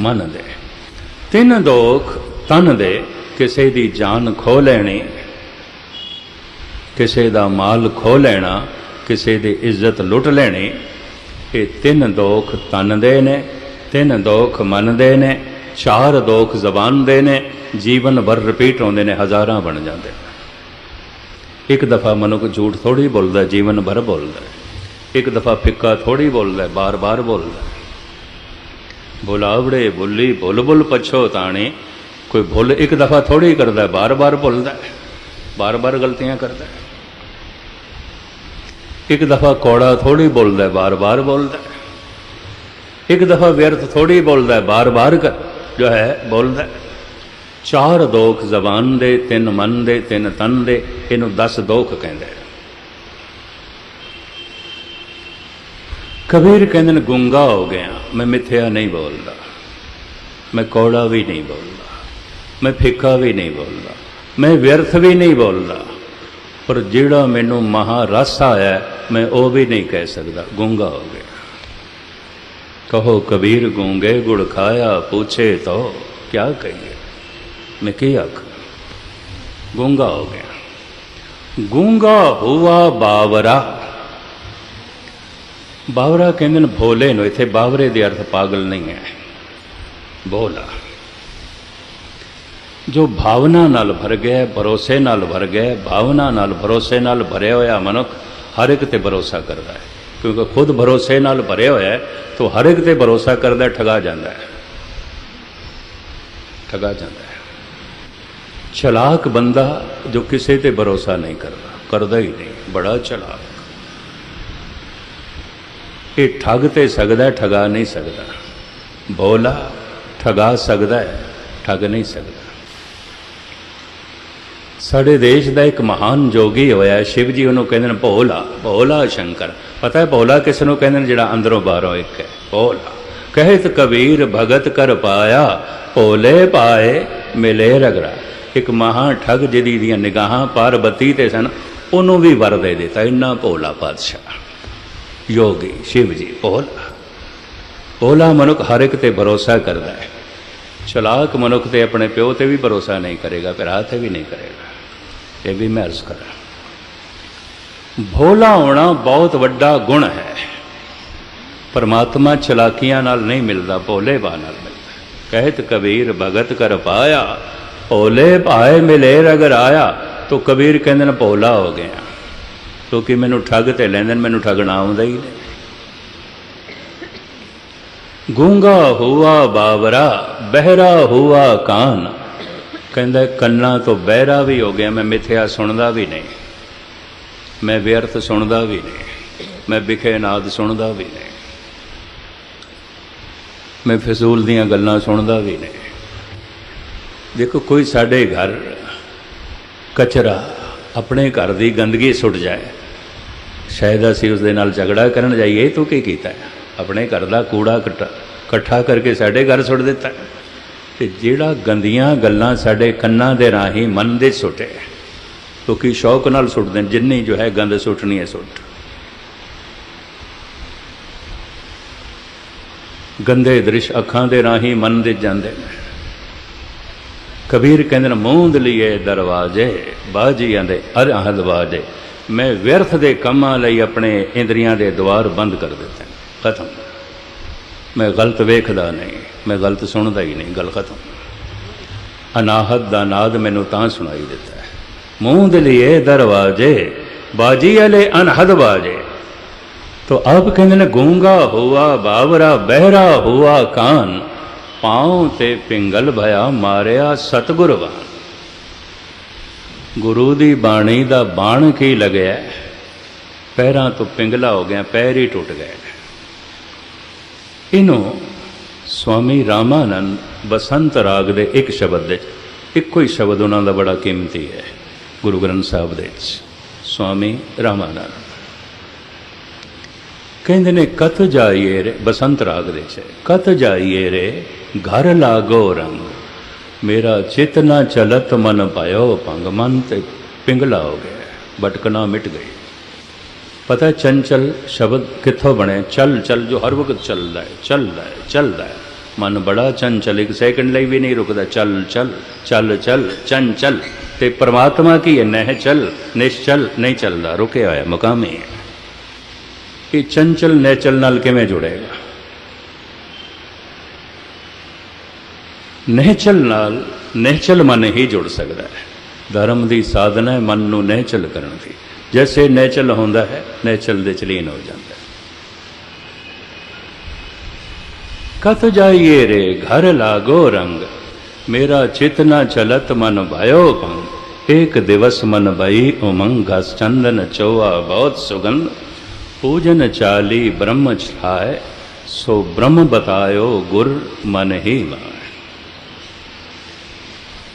[SPEAKER 2] ਮਨ ਦੇ ਤਿੰਨ ਦੋਖ ਤਨ ਦੇ ਕਿਸੇ ਦੀ ਜਾਨ ਖੋ ਲੈਣੀ, ਕਿਸੇ ਦਾ ਮਾਲ ਖੋ ਲੈਣਾ, ਕਿਸੇ ਦੀ ਇੱਜ਼ਤ ਲੁੱਟ ਲੈਣੀ, ਇਹ ਤਿੰਨ ਦੋਖ ਤਨ ਦੇ ਨੇ, ਤਿੰਨ ਦੋਖ ਮਨ ਦੇ ਨੇ। ਚਾਰ ਦੋਖ ਜ਼ਬਾਨ ਦੇ ਨੇ, ਜੀਵਨ ਭਰ ਰਿਪੀਟ ਹੁੰਦੇ ਨੇ, ਹਜ਼ਾਰਾਂ ਬਣ ਜਾਂਦੇ ਨੇ। ਇੱਕ ਦਫਾ ਮਨੁੱਖ ਝੂਠ ਥੋੜੀ ਬੋਲਦਾ, ਜੀਵਨ ਭਰ ਬੋਲਦਾ ਇੱਕ ਦਫਾ ਫਿੱਕਾ ਥੋੜੀ ਬੋਲਦਾ, ਬਾਰ-ਬਾਰ ਬੋਲਦਾ ਬੁਲਾਵੜੇ, ਬੁੱਲੀ ਬੁੱਲ ਬੁੱਲ ਪਛੋ ਤਾਣੇ, ਕੋਈ ਭੁੱਲ ਇੱਕ ਦਫਾ ਥੋੜੀ ਕਰਦਾ ਬਾਰ-ਬਾਰ ਭੁੱਲਦਾ ਬਾਰ-ਬਾਰ ਗਲਤੀਆਂ ਕਰਦਾ ਇੱਕ ਦਫਾ ਕੋੜਾ ਥੋੜੀ ਬੋਲਦਾ ਬਾਰ-ਬਾਰ ਬੋਲਦਾ ਇੱਕ ਦਫਾ ਵਿਅਰਥ ਥੋੜੀ ਬੋਲਦਾ ਬਾਰ-ਬਾਰ ਜੋ ਹੈ, ਬੋਲਦਾ ਚਾਰ ਦੋਖ ਜ਼ਬਾਨ ਦੇ, ਤਿੰਨ ਮਨ ਦੇ, ਤਿੰਨ ਤਨ ਦੇ, ਇਹਨੂੰ 10 ਦੋਖ ਕਹਿੰਦੇ ਕਬੀਰ ਕਹਿੰਦੇ ਨੇ, ਗੁੰਗਾ ਹੋ ਗਿਆ, ਮੈਂ ਮਿੱਥਿਆ ਨਹੀਂ ਬੋਲਦਾ। ਮੈਂ ਕੋੜਾ ਵੀ ਨਹੀਂ ਬੋਲਦਾ। ਮੈਂ ਫਿੱਕਾ ਵੀ ਨਹੀਂ ਬੋਲਦਾ। ਮੈਂ ਵਿਅਰਥ ਵੀ ਨਹੀਂ ਬੋਲਦਾ। ਪਰ ਜਿਹੜਾ ਮੈਨੂੰ ਮਹਾ ਰਸ ਆਇਆ, ਮੈਂ ਉਹ ਵੀ ਨਹੀਂ ਕਹਿ ਸਕਦਾ। ਗੁੰਗਾ ਹੋ ਗਿਆ। ਕਹੋ ਕਬੀਰ ਗੂੰਗੇ ਗੁੜ ਖਾਇਆ, ਪੁੱਛੇ ਤੋ, ਕਿਆ ਕਹੀਏ? ਮੈਂ ਕੀ ਆਖ? ਗੂੰਗਾ ਹੋ ਗਿਆ। ਗੂੰਗਾ ਹੁਆ ਬਾਵਰਾ। ਬਾਵਰਾ ਕਹਿੰਦੇ ਨੇ ਭੋਲੇ ਨੂੰ, ਇੱਥੇ ਬਾਵਰੇ ਦੇ ਅਰਥ ਪਾਗਲ ਨਹੀਂ ਹੈ। ਭੋਲਾ। ਜੋ ਭਾਵਨਾ ਨਾਲ ਭਰ ਗਿਆ, ਭਰੋਸੇ ਨਾਲ ਭਰ ਗਿਆ, ਭਾਵਨਾ ਨਾਲ ਭਰੋਸੇ ਨਾਲ ਭਰਿਆ ਹੋਇਆ ਮਨੁੱਖ ਹਰ ਇੱਕ ਤੇ ਭਰੋਸਾ ਕਰਦਾ ਹੈ। ਕਿਉਂਕਿ ਖੁਦ ਭਰੋਸੇ ਨਾਲ ਭਰਿਆ ਹੋਇਆ ਹੈ, ਤਾਂ ਹਰ ਇੱਕ ਤੇ ਭਰੋਸਾ ਕਰਦਾ ਠਗਾ ਜਾਂਦਾ ਹੈ। ਠਗਾ ਜਾਂਦਾ ਹੈ। ਚਲਾਕ ਬੰਦਾ ਜੋ ਕਿਸੇ ਤੇ ਭਰੋਸਾ ਨਹੀਂ ਕਰਦਾ ਕਰਦਾ ਹੀ ਨਹੀਂ, ਬੜਾ ਚਲਾਕ। ਇਹ ਠੱਗ ਤੇ ਸਕਦਾ ਠਗਾ ਨਹੀਂ ਸਕਦਾ। ਭੋਲਾ ਠਗਾ ਸਕਦਾ ਹੈ, ਠੱਗ ਨਹੀਂ ਸਕਦਾ। ਸਾਡੇ ਦੇਸ਼ ਦਾ ਇੱਕ ਮਹਾਨ ਜੋਗੀ ਹੋਇਆ, ਸ਼ਿਵ ਜੀ ਉਹਨੂੰ ਕਹਿੰਦੇ ਨੇ, ਭੋਲਾ ਭੋਲਾ ਸ਼ੰਕਰ। ਪਤਾ ਹੈ ਭੋਲਾ ਕਿਸ ਨੂੰ ਕਹਿੰਦੇ ਨੇ, ਜਿਹੜਾ ਅੰਦਰੋਂ ਬਾਹਰੋਂ ਇੱਕ ਹੈ? ਭੋਲਾ। ਕਹਿਤ ਕਬੀਰ ਭਗਤ ਕਰ ਪਾਇਆ, ਭੋਲੇ ਪਾਏ ਮਿਲੇ ਰਗੜਾ। ਇੱਕ ਮਹਾ ਠੱਗ ਜਿਹਦੀ ਦੀਆਂ ਨਿਗਾਹਾਂ ਪਾਰਬਤੀ ਤੇ ਸਨ, ਉਹਨੂੰ ਵੀ ਵਰ ਦੇ ਦਿੱਤਾ, ਇੰਨਾ ਭੋਲਾ ਪਾਤਸ਼ਾਹ। ਯੋਗੀ ਸ਼ਿਵ ਜੀ, ਭੋਲਾ। ਭੋਲਾ ਮਨੁੱਖ ਹਰ ਇੱਕ ਤੇ ਭਰੋਸਾ ਕਰਦਾ ਹੈ। ਚਲਾਕ ਮਨੁੱਖ ਤੇ ਆਪਣੇ ਪਿਓ ਤੇ ਵੀ ਭਰੋਸਾ ਨਹੀਂ ਕਰੇਗਾ ਭਰਾ ਤੇ ਵੀ ਨਹੀਂ ਕਰੇਗਾ। ਇਹ ਵੀ ਮੈਂ ਅਰਜ਼ ਕਰਾਂ। ਭੋਲਾ ਹੋਣਾ ਬਹੁਤ ਵੱਡਾ ਗੁਣ ਹੈ। ਪਰਮਾਤਮਾ ਚਲਾਕੀਆਂ ਨਾਲ ਨਹੀਂ ਮਿਲਦਾ ਭੋਲੇ ਬਾ ਨਾਲ ਮਿਲਦਾ। ਕਹਿਤ ਕਬੀਰ, ਭਗਤ ਕਰ ਪਾਇਆ, ਭੋਲੇ ਭਾਏ ਮਿਲੇ ਰਗਰ ਆਇਆ, ਤੋ ਕਬੀਰ ਕਹਿੰਦੇ ਨੇ ਭੋਲਾ ਹੋ ਗਿਆ। ਕਿਉਂਕਿ ਮੈਨੂੰ ਠੱਗ ਤੇ ਲੈਂਦੇ ਨੇ, ਮੈਨੂੰ ਠੱਗਣਾ ਆਉਂਦਾ ਹੀ ਨਹੀਂ। ਗੂੰਗਾ ਹੁਆ ਬਾਵਰਾ, ਬਹਿਰਾ ਹੁਆ ਕਾਨ। ਕਹਿੰਦਾ, ਕੰਨਾਂ ਤੋਂ ਬਹਿਰਾ ਵੀ ਹੋ ਗਿਆ, ਮੈਂ ਮਿੱਥਿਆ ਸੁਣਦਾ ਵੀ ਨਹੀਂ। ਮੈਂ ਵਿਅਰਥ ਸੁਣਦਾ ਵੀ ਨਹੀਂ। ਮੈਂ ਵਿਖੇ ਨਾਦ ਸੁਣਦਾ ਵੀ ਨਹੀਂ। ਮੈਂ ਫਜ਼ੂਲ ਦੀਆਂ ਗੱਲਾਂ ਸੁਣਦਾ ਵੀ ਨਹੀਂ। ਦੇਖੋ, ਕੋਈ ਸਾਡੇ ਘਰ ਕਚਰਾ ਆਪਣੇ ਘਰ ਦੀ ਗੰਦਗੀ ਸੁੱਟ ਜਾਏ, ਸ਼ਾਇਦ ਅਸੀਂ ਉਸ ਦੇ ਨਾਲ ਝਗੜਾ ਕਰਨ ਜਾਈਏ ਤੂੰ ਕੀ ਕੀਤਾ ਆਪਣੇ ਘਰ ਦਾ ਕੂੜਾ ਇਕੱਠਾ ਇਕੱਠਾ ਕਰਕੇ ਸਾਡੇ ਘਰ ਸੁੱਟ ਦਿੱਤਾ ਤੇ ਜਿਹੜਾ ਗੰਦੀਆਂ ਗੱਲਾਂ ਸਾਡੇ ਕੰਨਾਂ ਦੇ ਰਾਹੀਂ ਮਨ ਦੇ ਸੁੱਟੇ ਕਿਉਂਕਿ ਸ਼ੌਕ ਨਾਲ ਸੁੱਟਦੇ ਨੇ? ਜਿੰਨੀ ਜੋ ਹੈ ਗੰਦ ਸੁੱਟਣੀ ਹੈ ਸੁੱਟ। ਗੰਦੇ ਦ੍ਰਿਸ਼ ਅੱਖਾਂ ਦੇ ਰਾਹੀਂ ਮਨ ਦੇ ਜਾਂਦੇ ਨੇ। ਕਬੀਰ ਕਹਿੰਦੇ ਨੇ, ਮੂੰਦ ਲਈਏ ਦਰਵਾਜ਼ੇ, ਬਾਜੀਆਂ ਦੇ ਅਰਹਦ ਬਾਜੇ ਮੈਂ ਵਿਅਰਥ ਦੇ ਕੰਮਾਂ ਲਈ ਆਪਣੇ ਇੰਦਰੀਆਂ ਦੇ ਦਵਾਰ ਬੰਦ ਕਰ ਦਿੱਤੇ ਖਤਮ। ਮੈਂ ਗਲਤ ਵੇਖਦਾ ਨਹੀਂ। ਮੈਂ ਗਲਤ ਸੁਣਦਾ ਹੀ ਨਹੀਂ, ਗੱਲ ਖਤਮ। ਅਨਾਹਦ ਦਾ ਨਾਦ ਮੈਨੂੰ ਤਾਂ ਸੁਣਾਈ ਦਿੱਤਾ ਹੈ। ਮੂੰਹ ਦੇ ਲਈ ਦਰਵਾਜ਼ੇ, ਬਾਜੀ ਅਲੇ ਅਨਹਦ ਬਾਜੇ। ਤੋ ਆਪ ਕਹਿੰਦੇ ਨੇ, ਗੂੰਗਾ ਹੋਆ, ਬਾਵਰਾ, ਬਹਿਰਾ ਹੋਆ ਕਾਨ, ਪਾਉ ਤੇ ਪਿੰਗਲ ਭਇਆ ਮਾਰਿਆ ਸਤਗੁਰਵਾਨ ਗੁਰੂ ਦੀ ਬਾਣੀ ਦਾ ਬਾਣ ਕੀ ਲਗਿਆ ਪੈਰਾਂ ਤੋਂ ਪਿੰਗਲਾ ਹੋ ਗਿਆ, ਪੈਰ ਹੀ ਟੁੱਟ ਗਏ ਇਹਨੂੰ ਸਵਾਮੀ ਰਾਮਾਨੰਦ ਬਸੰਤ ਰਾਗ ਦੇ ਇੱਕ ਸ਼ਬਦ ਦੇ ਇੱਕੋ ਹੀ ਸ਼ਬਦ ਉਹਨਾਂ ਦਾ ਬੜਾ ਕੀਮਤੀ ਹੈ, ਗੁਰੂ ਗ੍ਰੰਥ ਸਾਹਿਬ ਦੇ ਵਿੱਚ, ਸਵਾਮੀ ਰਾਮਾਨੰਦ। ਕਹਿੰਦੇ ਨੇ, ਕਤ ਜਾਈਏ ਰੇ ਬਸੰਤ ਰਾਗ ਦੇ ਚ ਕਤ ਜਾਈਏ ਰੇ, ਘਰ ਲਾਗੋ ਰੰਗ, ਮੇਰਾ ਚਿਤ ਨਾ ਚਲਤ ਮਨ ਪਾਇਓ ਭੰਗ ਮਨ ਤੇ ਪਿੰਗਲਾ ਹੋ ਗਿਆ, ਭਟਕਣਾ ਮਿਟ ਗਈ। ਪਤਾ ਚੰਚਲ ਸ਼ਬਦ ਕਿੱਥੋਂ ਬਣੇ? ਚੱਲ ਚੱਲ ਜੋ ਹਰ ਵਕਤ ਚੱਲਦਾ ਹੈ ਚੱਲਦਾ ਹੈ ਚੱਲਦਾ ਹੈ। ਮਨ ਬੜਾ ਚੰਚਲ ਇੱਕ ਸੈਕਿੰਡ ਲਈ ਵੀ ਨਹੀਂ ਰੁਕਦਾ। ਚੱਲ ਚੱਲ ਚੱਲ ਚੱਲ ਚੰਚਲ ਤੇ ਪ੍ਰਮਾਤਮਾ ਕੀ ਹੈ? ਨਹਿ ਚਲ, ਨਿਸ਼ਚਲ, ਨਹੀਂ ਚੱਲਦਾ। ਰੁਕਿਆ ਹੋਇਆ ਮੁਕਾਮੀ ਹੈ। ਇਹ ਚੰਚਲ ਨੇਚਲ ਨਾਲ ਕਿਵੇਂ ਜੁੜੇਗਾ? ਨਹਿਚਲ ਨਾਲ ਨਹਿਚਲ ਮਨ ਹੀ ਜੁੜ ਸਕਦਾ ਹੈ। ਧਰਮ ਦੀ ਸਾਧਨਾ ਹੈ ਮਨ ਨੂੰ ਨਹਿਚਲ ਕਰਨ ਦੀ। ਜੈਸੇ ਨੇਚਲ ਹੁੰਦਾ ਹੈ ਨੇਚਲ ਦੇ ਚਲੀਨ ਹੋ ਜਾਂਦਾ ਹੈ ਕਤ ਜਾਈਏ ਰੇ ਘਰ ਲਾਗੋ ਰੰਗ ਮੇਰਾ ਚਿਤ ਨਾ ਚਲਤ ਮਨ ਭਇਓ ਭੰਗ ਇੱਕ ਦਿਵਸ ਮਨ ਭਈ ਉਮੰਗ ਘਸ ਚੰਦਨ ਚੋਆ ਬਹੁਤ ਸੁਗੰਧ ਪੂਜਨ ਚਾਲੀ ਬ੍ਰਹਮ ਛਾਏ ਸੋ ਬ੍ਰਹਮ ਬਤਾਇਓ ਗੁਰ ਮਨ ਹੀ ਮਾਏ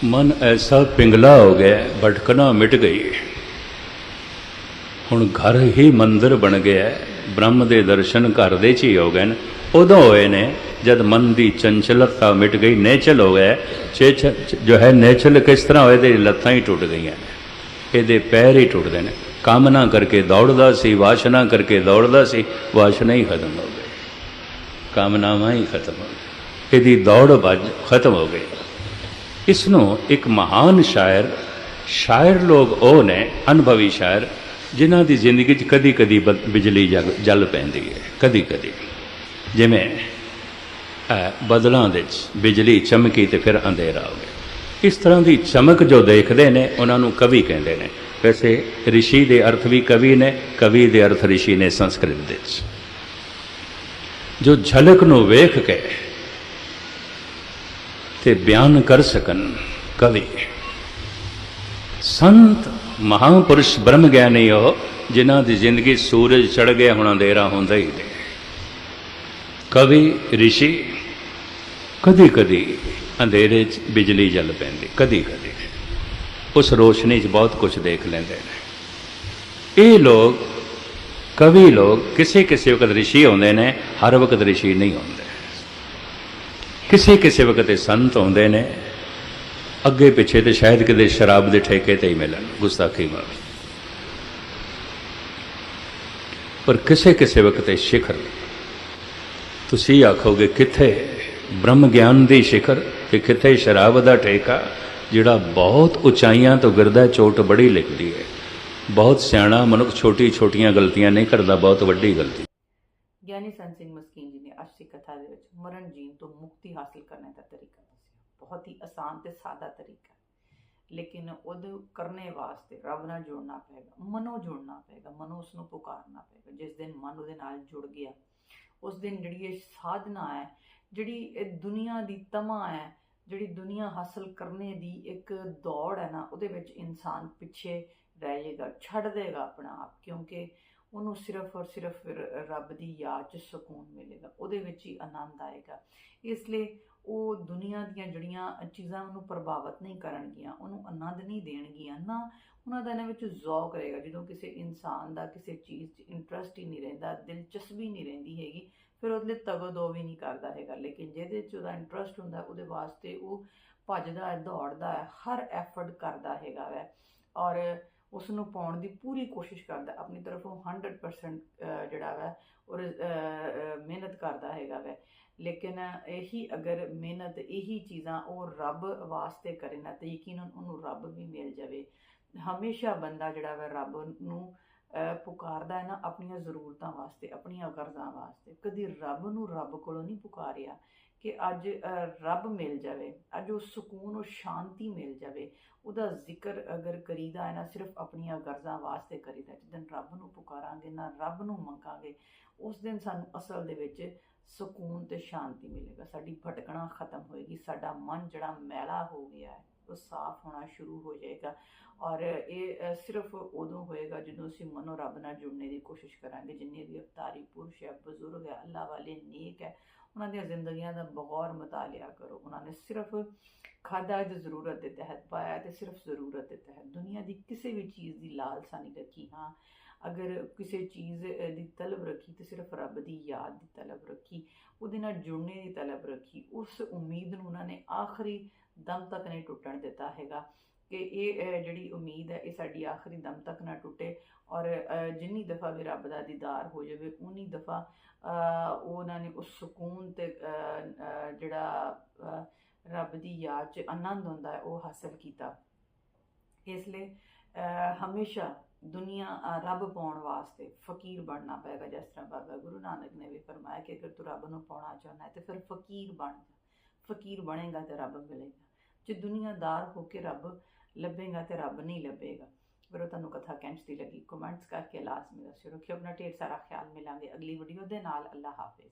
[SPEAKER 2] ਮਨ ਐਸਾ ਪਿੰਗਲਾ ਹੋ ਗਿਆ ਭਟਕਣਾ ਮਿਟ ਗਈ ਹੁਣ ਘਰ ਹੀ ਮੰਦਰ ਬਣ ਗਿਆ ਬ੍ਰਹਮ ਦੇ ਦਰਸ਼ਨ ਘਰ ਦੇ ਚ ਹੀ ਹੋ ਗਏ ਨੇ। ਉਦੋਂ ਹੋਏ ਨੇ, ਜਦ ਮਨ ਦੀ ਚੰਚਲਤਾ ਮਿਟ ਗਈ, ਨੇਚਲ ਹੋ ਗਿਆ ਚੇਚ ਜੋ ਹੈ ਨੇਚਲ ਕਿਸ ਤਰ੍ਹਾਂ ਹੋਏ ਤੇ ਲੱਤਾਂ ਹੀ ਟੁੱਟ ਗਈਆਂ। ਇਹਦੇ ਪੈਰ ਹੀ ਟੁੱਟਦੇ ਨੇ। ਕਾਮਨਾ ਕਰਕੇ ਦੌੜਦਾ ਸੀ, ਵਾਸ਼ਨਾ ਕਰਕੇ ਦੌੜਦਾ ਸੀ, ਵਾਸ਼ਨਾ ਹੀ ਖਤਮ ਹੋ ਗਈ। ਕਾਮਨਾਵਾਂ ਹੀ ਖਤਮ ਹੋ ਗਈ ਇਹਦੀ ਦੌੜ ਭੱਜ ਖਤਮ ਹੋ ਗਈ। ਇਸ ਨੂੰ ਇੱਕ ਮਹਾਨ ਸ਼ਾਇਰ ਸ਼ਾਇਰ ਲੋਕ ਉਹ ਨੇ, ਅਨੁਭਵੀ ਸ਼ਾਇਰ ਜਿਨ੍ਹਾਂ ਦੀ ਜ਼ਿੰਦਗੀ 'ਚ ਕਦੀ ਕਦੀ ਬਿਜਲੀ ਜਗ- ਜਲ ਪੈਂਦੀ ਹੈ ਕਦੀ ਕਦੀ ਜਿਵੇਂ ਅਹ, ਬਦਲਾਂ ਦੇ ਵਿੱਚ ਬਿਜਲੀ ਚਮਕੀ ਤੇ ਫਿਰ ਅੰਧੇਰਾ ਹੋ ਗਿਆ। ਇਸ ਤਰ੍ਹਾਂ ਦੀ ਚਮਕ ਜੋ ਦੇਖਦੇ ਨੇ ਉਹਨਾਂ ਨੂੰ ਕਵੀ ਕਹਿੰਦੇ ਨੇ। ਵੈਸੇ ਰਿਸ਼ੀ ਦੇ ਅਰਥ ਵੀ ਕਵੀ ਨੇ ਕਵੀ ਦੇ ਅਰਥ ਰਿਸ਼ੀ ਨੇ ਸੰਸਕ੍ਰਿਤ ਦੇ 'ਚ। ਜੋ ਝਲਕ ਨੂੰ ਵੇਖ ਕੇ ਤੇ ਬਿਆਨ ਕਰ ਸਕਣ ਕਵੀ। ਸੰਤ ਮਹਾਪੁਰਸ਼ ਬ੍ਰਹਮ ਗਿਆਨੀ ਉਹ, ਜਿਨ੍ਹਾਂ ਦੀ ਜ਼ਿੰਦਗੀ ਸੂਰਜ ਚੜ ਗਿਆ ਹੁਣ ਅੰਧੇਰਾ ਹੁੰਦਾ ਹੀ ਨਹੀਂ। ਕਵੀ, ਰਿਸ਼ੀ ਕਦੀ ਕਦੀ ਅੰਧੇਰੇ 'ਚ ਬਿਜਲੀ ਜਲ ਪੈਂਦੀ ਕਦੀ ਕਦੀ ਉਸ ਰੋਸ਼ਨੀ 'ਚ ਬਹੁਤ ਕੁਝ ਦੇਖ ਲੈਂਦੇ ਨੇ। ਇਹ ਲੋਕ, ਕਵੀ ਲੋਕ ਕਿਸੇ ਕਿਸੇ ਵਕਤ ਰਿਸ਼ੀ ਹੁੰਦੇ ਨੇ, ਹਰ ਵਕਤ ਰਿਸ਼ੀ ਨਹੀਂ ਹੁੰਦੇ। ਕਿਸੇ ਕਿਸੇ ਵਕਤ ਸੰਤ ਹੁੰਦੇ ਨੇ ਅੱਗੇ ਪਿੱਛੇ ਤੇ ਸ਼ਾਇਦ ਕਿਤੇ ਸ਼ਰਾਬ ਦੇ ਠੇਕੇ ਤੇ ਹੀ ਮਿਲਣ, ਗੁਸਤਾਖੀ ਮਾਰ ਪਰ ਕਿਸੇ ਕਿਸੇ ਵਕਤ ਇਹ ਸਿਖਰ ਤੁਸੀਂ ਆਖੋਗੇ, ਕਿੱਥੇ ਬ੍ਰਹਮ ਗਿਆਨ ਦੀ ਸਿਖਰ ਤੇ ਕਿੱਥੇ ਸ਼ਰਾਬ ਦਾ ਠੇਕਾ, ਜਿਹੜਾ ਬਹੁਤ ਉਚਾਈਆਂ ਤੋਂ ਗਿਰਦਾ ਚੋਟ ਬੜੀ ਲਿਖਦੀ ਹੈ। ਬਹੁਤ ਸਿਆਣਾ ਮਨੁੱਖ ਛੋਟੀ ਛੋਟੀਆਂ ਗਲਤੀਆਂ ਨਹੀਂ ਕਰਦਾ, ਬਹੁਤ ਵੱਡੀ ਗਲਤੀ।
[SPEAKER 1] ਗਿਆਨੀ ਸੰਤ ਸਿੰਘ ਮਸਕੀਨ ਜੀ ਨੇ ਅੱਜ ਦੀ ਕਥਾ ਦੇ ਵਿੱਚ ਮਰਨ ਜੀਣ ਤੋਂ ਮੁਕਤੀ ਹਾਸਲ ਕਰਨ ਦਾ ਤਰੀਕਾ ਬਹੁਤ ਹੀ ਆਸਾਨ ਤੇ ਸਾਦਾ ਤਰੀਕਾ ਲੇਕਿਨ ਉਹਦੇ ਕਰਨੇ ਵਾਸਤੇ ਰੱਬ ਨਾਲ ਜੁੜਨਾ ਪਏਗਾ, ਮਨੋਂ ਜੁੜਨਾ ਪਏਗਾ, ਮਨੋਂ ਉਸ ਨੂੰ ਪੁਕਾਰਨਾ ਪਏਗਾ। ਜਿਸ ਦਿਨ ਮਨ ਉਹਦੇ ਨਾਲ ਜੁੜ ਗਿਆ, ਉਸ ਦਿਨ ਜਿਹੜੀ ਇਹ ਸਾਧਨਾ ਹੈ, ਜਿਹੜੀ ਇਹ ਦੁਨੀਆ ਦੀ ਤਮਾ ਹੈ, ਜਿਹੜੀ ਦੁਨੀਆ ਹਾਸਲ ਕਰਨੇ ਦੀ ਇੱਕ ਦੌੜ ਹੈ ਨਾ, ਉਹਦੇ ਵਿੱਚ ਇਨਸਾਨ ਪਿੱਛੇ ਰਹਿ ਜਾਏਗਾ ਛੱਡ ਦੇਗਾ ਆਪਣਾ ਆਪ, ਕਿਉਂਕਿ ਉਹਨੂੰ ਸਿਰਫ ਔਰ ਸਿਰਫ ਰੱਬ ਦੀ ਯਾਦ 'ਚ ਸਕੂਨ ਮਿਲੇਗਾ, ਉਹਦੇ ਵਿੱਚ ਹੀ ਆਨੰਦ ਆਏਗਾ। ਇਸ ਲਈ ਉਹ ਦੁਨੀਆ ਦੀਆਂ ਜਿਹੜੀਆਂ ਚੀਜ਼ਾਂ ਉਹਨੂੰ ਪ੍ਰਭਾਵਿਤ ਨਹੀਂ ਕਰਨਗੀਆਂ, ਉਹਨੂੰ ਆਨੰਦ ਨਹੀਂ ਦੇਣਗੀਆਂ, ਨਾ ਉਹਨਾਂ ਦਾ ਇਹਨਾਂ ਵਿੱਚ ਜ਼ੌਕ ਰਹੇਗਾ। ਜਦੋਂ ਕਿਸੇ ਇਨਸਾਨ ਦਾ ਕਿਸੇ ਚੀਜ਼ 'ਚ ਇੰਟਰਸਟ ਹੀ ਨਹੀਂ ਰਹਿੰਦਾ, ਦਿਲਚਸਪੀ ਨਹੀਂ ਰਹਿੰਦੀ ਹੈਗੀ, ਫਿਰ ਉਹਦੇ ਲਈ ਤਗਦੋ ਵੀ ਨਹੀਂ ਕਰਦਾ ਹੈਗਾ। ਲੇਕਿਨ ਜਿਹਦੇ 'ਚ ਉਹਦਾ ਇੰਟਰਸਟ ਹੁੰਦਾ, ਉਹਦੇ ਵਾਸਤੇ ਉਹ ਭੱਜਦਾ ਹੈ ਦੌੜਦਾ ਹੈ ਹਰ ਐਫਰਟ ਕਰਦਾ ਹੈਗਾ ਵੈ। ਔਰ ਉਸ ਨੂੰ ਪਾਉਣ ਦੀ ਪੂਰੀ ਕੋਸ਼ਿਸ਼ ਕਰਦਾ, ਆਪਣੀ ਤਰਫੋਂ 100% ਅਹ ਜਿਹੜਾ ਵੈ ਔਰ ਮਿਹਨਤ ਕਰਦਾ ਹੈਗਾ ਵੈ। ਲੇਕਿਨ ਇਹੀ ਅਗਰ ਮਿਹਨਤ ਇਹੀ ਚੀਜ਼ਾਂ ਉਹ ਰੱਬ ਵਾਸਤੇ ਕਰੇ ਨਾ ਤੇ ਯਕੀਨਨ ਉਹਨੂੰ ਰੱਬ ਵੀ ਮਿਲ ਜਾਵੇ। ਹਮੇਸ਼ਾ ਬੰਦਾ ਜਿਹੜਾ ਵੈ ਰੱਬ ਨੂੰ ਪੁਕਾਰਦਾ ਹੈ ਨਾ ਆਪਣੀਆਂ ਜ਼ਰੂਰਤਾਂ ਵਾਸਤੇ, ਆਪਣੀਆਂ ਗਰਜ਼ਾਂ ਵਾਸਤੇ। ਕਦੀ ਰੱਬ ਨੂੰ ਰੱਬ ਕੋਲੋਂ ਨਹੀਂ ਪੁਕਾਰਿਆ। ਕਿ ਅੱਜ ਰੱਬ ਮਿਲ ਜਾਵੇ, ਅੱਜ ਉਹ ਸਕੂਨ, ਉਹ ਸ਼ਾਂਤੀ ਮਿਲ ਜਾਵੇ, ਉਹਦਾ ਜ਼ਿਕਰ ਅਗਰ ਕਰੀਦਾ ਹੈ ਨਾ, ਸਿਰਫ ਆਪਣੀਆਂ ਗਰਜ਼ਾਂ ਵਾਸਤੇ ਕਰੀਦਾ ਜਿਸ ਦਿਨ ਰੱਬ ਨੂੰ ਪੁਕਾਰਾਂਗੇ, ਨਾ ਰੱਬ ਨੂੰ ਮੰਗਾਂਗੇ, ਉਸ ਦਿਨ ਸਾਨੂੰ ਅਸਲ ਦੇ ਵਿੱਚ ਸਕੂਨ ਤੇ ਸ਼ਾਂਤੀ ਮਿਲੇਗਾ, ਸਾਡੀ ਭਟਕਣਾ ਖਤਮ ਹੋਏਗੀ, ਸਾਡਾ ਮਨ ਜਿਹੜਾ ਮੈਲਾ ਹੋ ਗਿਆ ਹੈ, ਉਹ ਸਾਫ਼ ਹੋਣਾ ਸ਼ੁਰੂ ਹੋ ਜਾਏਗਾ, ਔਰ ਇਹ ਸਿਰਫ ਉਦੋਂ ਹੋਏਗਾ ਜਦੋਂ ਅਸੀਂ ਮਨੋ ਰੱਬ ਨਾਲ ਜੁੜਨੇ ਦੀ ਕੋਸ਼ਿਸ਼ ਕਰਾਂਗੇ, ਜਿੰਨੇ ਵੀ ਅਵਤਾਰੀ, ਪੁਰਸ਼ ਹੈ, ਬਜ਼ੁਰਗ ਹੈ, ਅੱਲਾਹ ਵਾਲੇ, ਨੇਕ ਹੈ ਉਹਨਾਂ ਦੀਆਂ ਜ਼ਿੰਦਗੀਆਂ ਦਾ ਬਗੌਰ ਮਤਾਲਿਆ ਕਰੋ। ਉਹਨਾਂ ਨੇ ਸਿਰਫ ਖਾਦਾ ਦੀ ਜ਼ਰੂਰਤ ਦੇ ਤਹਿਤ ਪਾਇਆ ਤੇ ਸਿਰਫ ਜ਼ਰੂਰਤ ਦੇ ਤਹਿਤ। ਦੁਨੀਆ ਦੀ ਕਿਸੇ ਵੀ ਚੀਜ਼ ਦੀ ਲਾਲਸਾ ਨਹੀਂ ਰੱਖੀ, ਹਾਂ। ਅਗਰ ਕਿਸੇ ਚੀਜ਼ ਦੀ ਤਲਬ ਰੱਖੀ ਤੇ ਸਿਰਫ ਰੱਬ ਦੀ ਯਾਦ ਦੀ ਤਲਬ ਰੱਖੀ, ਉਹਦੇ ਨਾਲ ਜੁੜਨੇ ਦੀ ਤਲਬ ਰੱਖੀ, ਉਸ ਉਮੀਦ ਨੂੰ ਉਹਨਾਂ ਨੇ ਆਖਰੀ ਦਮ ਤੱਕ ਨਹੀਂ ਟੁੱਟਣ ਦਿੱਤਾ ਹੈਗਾ। ਕਿ ਇਹ ਜਿਹੜੀ ਉਮੀਦ ਹੈ ਇਹ ਸਾਡੀ ਆਖਰੀ ਦਮ ਤੱਕ ਨਾ ਟੁੱਟੇ ਔਰ ਜਿੰਨੀ ਦਫਾ ਵੀ ਰੱਬ ਦਾ ਦੀਦਾਰ ਹੋ ਜਾਵੇ ਉਨੀ ਦਫਾ ਉਹਨਾਂ ਨੇ ਉਸ ਸਕੂਨ ਤੇ ਅ, ਜਿਹੜਾ ਰੱਬ ਦੀ ਯਾਦ 'ਚ ਆਨੰਦ ਹੁੰਦਾ ਹੈ ਉਹ ਹਾਸਲ ਕੀਤਾ। ਇਸ ਲਈ ਅ, ਹਮੇਸ਼ਾ ਦੁਨੀਆ ਰੱਬ ਪਾਉਣ ਵਾਸਤੇ ਫਕੀਰ ਬਣਨਾ ਪਏਗਾ ਜਿਸ ਤਰ੍ਹਾਂ ਬਾਬਾ ਗੁਰੂ ਨਾਨਕ ਨੇ ਵੀ ਫਰਮਾਇਆ ਕਿ ਅਗਰ ਤੂੰ ਰੱਬ ਨੂੰ ਪਾਉਣਾ ਚਾਹੁੰਦਾ ਹੈ ਤੇ ਫਿਰ ਫਕੀਰ ਬਣ ਜਾ। ਫਕੀਰ ਬਣੇਗਾ ਤੇ ਰੱਬ ਮਿਲੇਗਾ। ਜੇ ਦੁਨੀਆਦਾਰ ਹੋ ਕੇ ਰੱਬ ਲੱਭੇਗਾ ਤੇ ਰੱਬ ਨਹੀਂ ਲੱਭੇਗਾ। ਫਿਰ ਉਹ ਤੁਹਾਨੂੰ ਕਥਾ ਕੈਂਚ ਦੀ ਲੱਗੀ। ਕਮੈਂਟਸ ਕਰਕੇ ਲਾਜ਼ਮੀ ਦੱਸਿਓ। ਰੱਖਿਓ ਆਪਣਾ ਢੇਰ ਸਾਰਾ ਖਿਆਲ ਮਿਲਾਂਗੇ ਅਗਲੀ ਵੀਡੀਓ ਦੇ ਨਾਲ। ਅੱਲਾ ਹਾਫਿਜ਼।